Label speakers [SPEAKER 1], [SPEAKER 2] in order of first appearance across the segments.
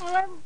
[SPEAKER 1] Um,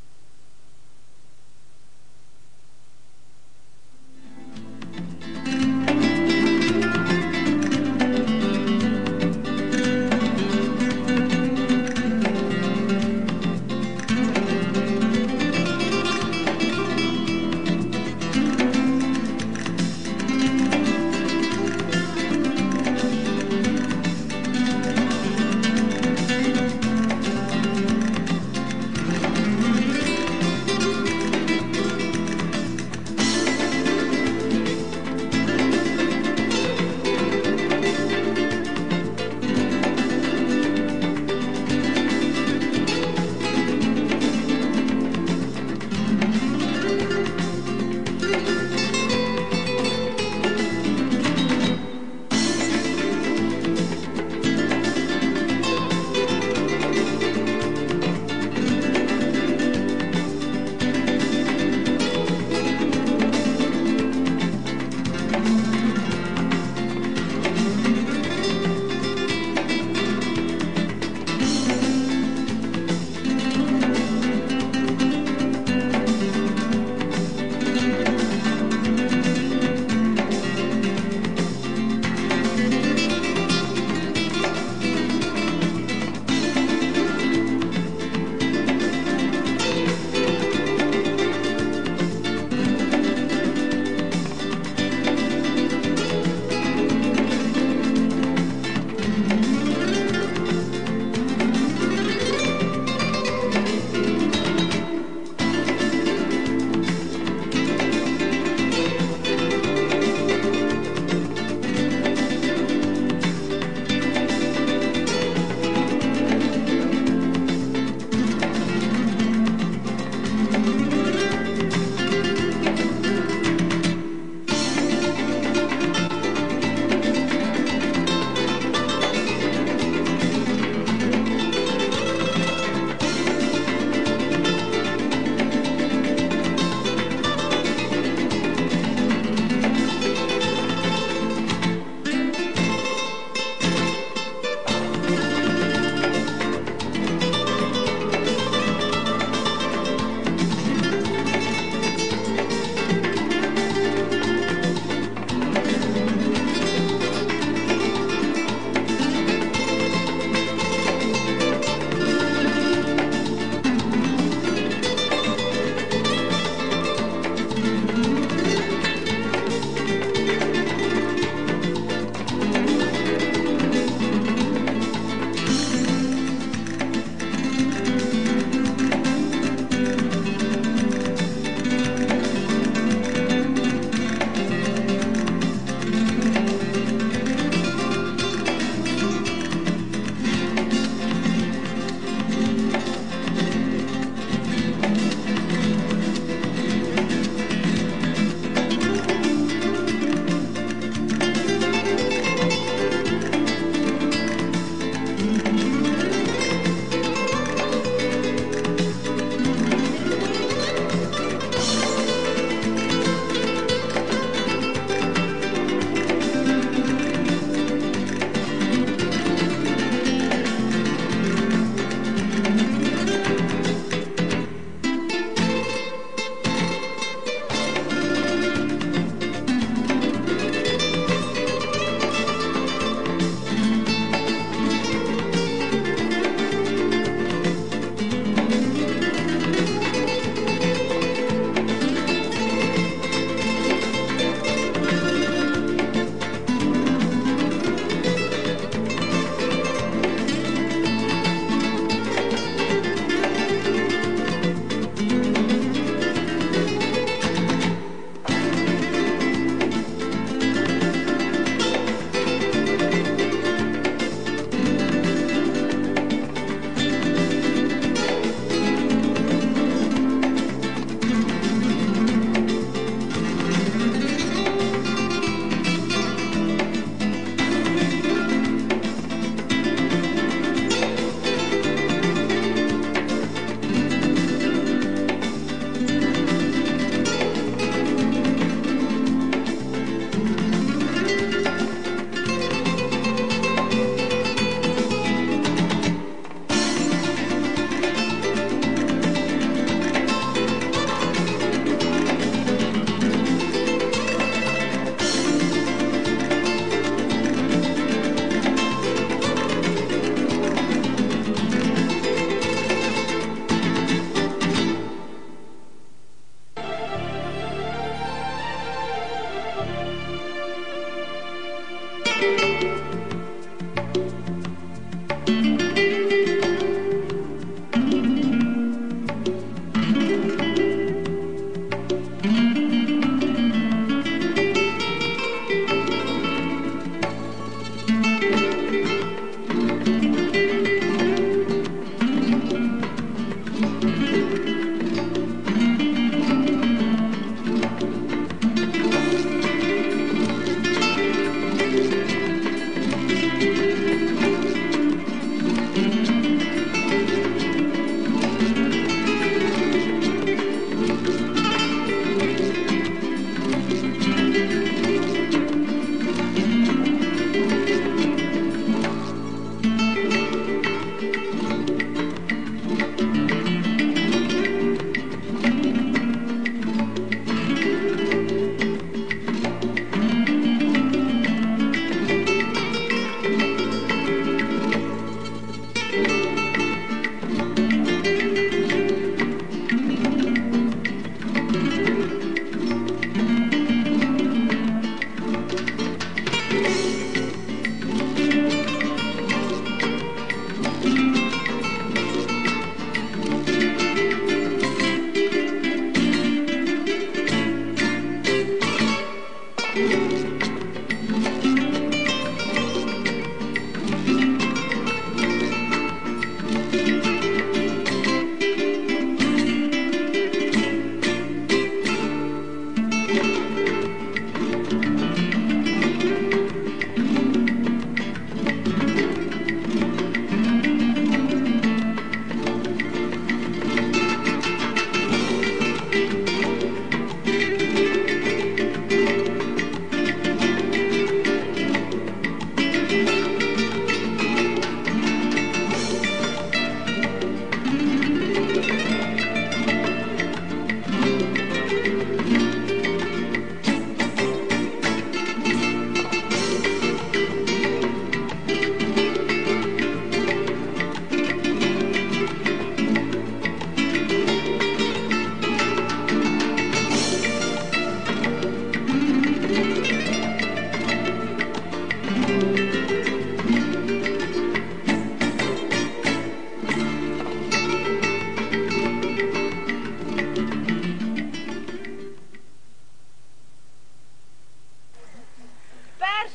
[SPEAKER 1] thank you.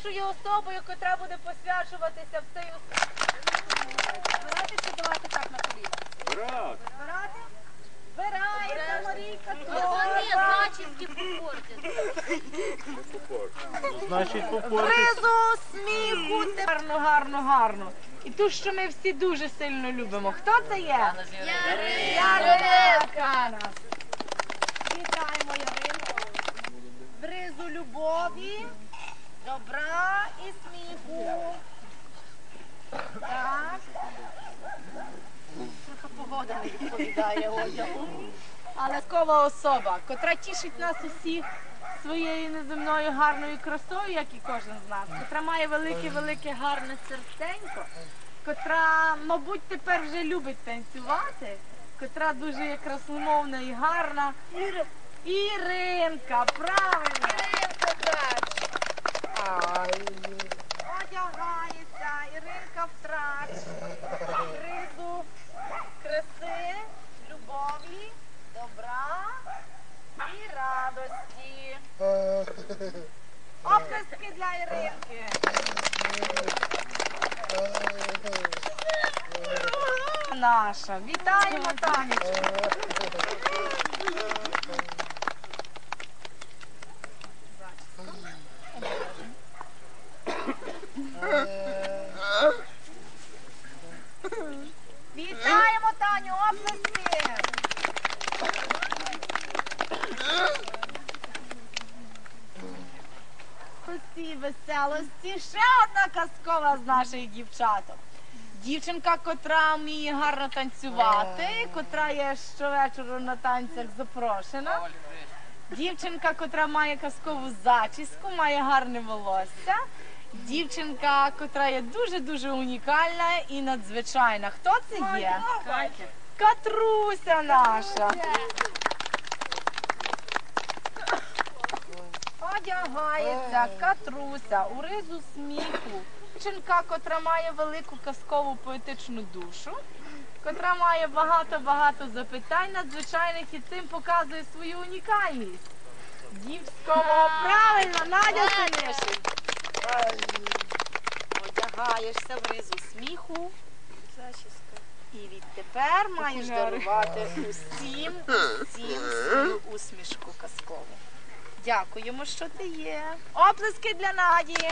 [SPEAKER 1] Першою особою, котра буде посвячуватися в цей Збирати чи давати так на коліна? Збирати? Збирається Марійка
[SPEAKER 2] Вони
[SPEAKER 1] торба.
[SPEAKER 2] зачіски попортять.
[SPEAKER 3] значить попортить.
[SPEAKER 1] Призу сміху. Гарно, гарно, гарно. І ту, що ми всі дуже сильно любимо. Хто це є? Яринка нас. Вітаємо Яринку. Бризу любові, добра і сміху. Так. Трохи погода не відповідає одягу. Але скова особа, котра тішить нас усіх своєю неземною гарною красою, як і кожен з нас, котра має велике-велике гарне серденько, котра, мабуть, тепер вже любить танцювати, котра дуже є красномовна і гарна. Іринка, правильно. Іринка трач. Одягається, Іринка в трач. Кризу краси, любові, добра і радості. Оплески для Іринки. Наша. Вітаємо Танечку. Вітаємо Таню, оплески. Усі веселості. Ще одна казкова з наших дівчаток. Дівчинка, котра вміє гарно танцювати, котра є щовечора на танцях запрошена. Дівчинка, котра має казкову зачіску, має гарне волосся. Дівчинка, котра є дуже-дуже унікальна і надзвичайна. Хто це є? Катруся наша. Одягається Катруся у ризу сміху. Дівчинка, котра має велику казкову поетичну душу, котра має багато-багато запитань надзвичайних і цим показує свою унікальність. Дівського правильно, Надя Синишин. Одягаєшся в ризу сміху. І відтепер маєш дарувати усім, усім свою усмішку казкову. Дякуємо, що ти є. Оплески для Наді.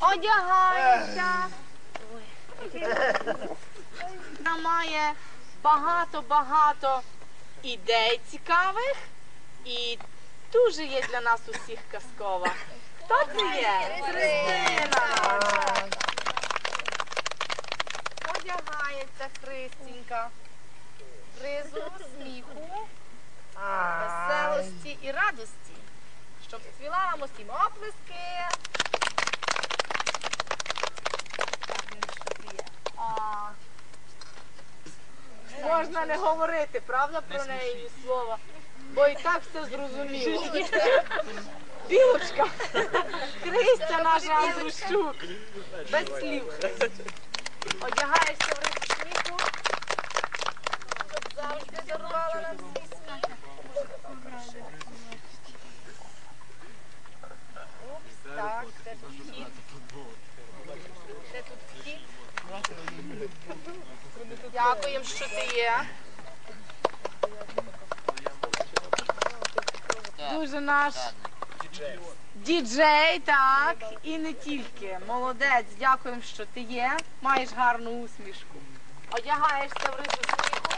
[SPEAKER 1] Одягається. Вона має багато-багато ідей цікавих і дуже є для нас усіх казкова. Хто це є? Христина. Одягається Христінька. Ризу сміху, веселості і радості. Щоб цвіла вам усім оплески. Можна не говорити, правда, про неї слова, бо і так все зрозуміло. Білочка, Христя наша Андрущук, без слів. Одягаєшся в ризу щоб завжди дарувала нам свій сміх. Упс, так, де тут хід? Де тут хід? Дякуємо, що ти є. Дуже наш діджей, так, і не тільки. Молодець, дякуємо, що ти є. Маєш гарну усмішку. Одягаєшся в ризу сміху.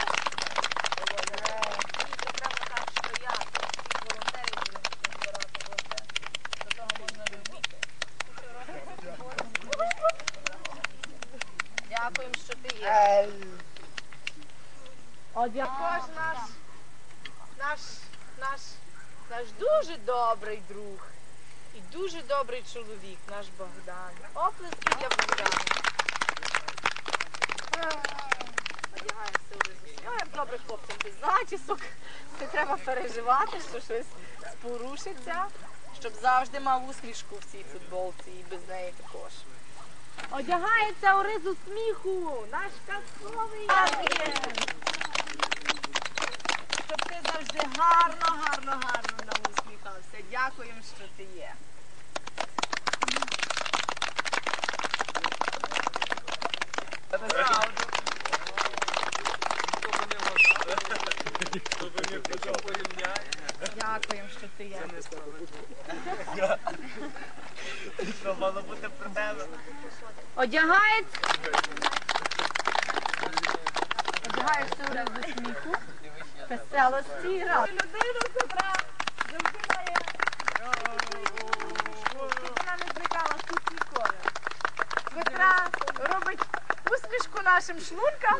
[SPEAKER 1] Дякуємо, що ти є. Також наш, наш, наш, наш дуже добрий друг і дуже добрий чоловік, наш Богдан. Оплески для Богдана. Ну, як добрий хлопцям без зачісок. Не треба переживати, що щось спорушиться, щоб завжди мав усмішку в цій футболці і без неї також. Одягається у ризу сміху, наш казковий. Щоб ти завжди гарно, гарно, гарно нам усміхався. Дякуємо, що ти є. Дякуємо, що ти є.
[SPEAKER 3] Мало бути про тебе.
[SPEAKER 1] Одягається. Одягаєшся у ризу сміху, веселості і радості. Людину котра завжди має вона не зникала тут ніколи. Котра робить усмішку нашим шлункам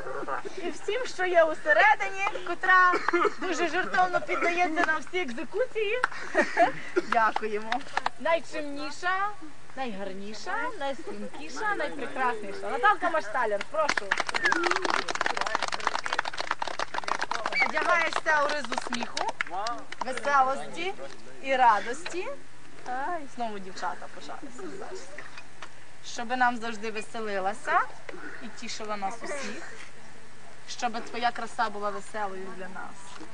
[SPEAKER 1] і всім, що є усередині, котра дуже жертовно піддається на всі екзекуції. Дякуємо. Найчимніша, найгарніша, найстрімкіша, найпрекрасніша. Наталка Машталяр, прошу. Одягаєшся у ризу сміху, веселості і радості. Ай, знову дівчата зачіска. Щоб нам завжди веселилася і тішила нас усіх. Щоб твоя краса була веселою для нас.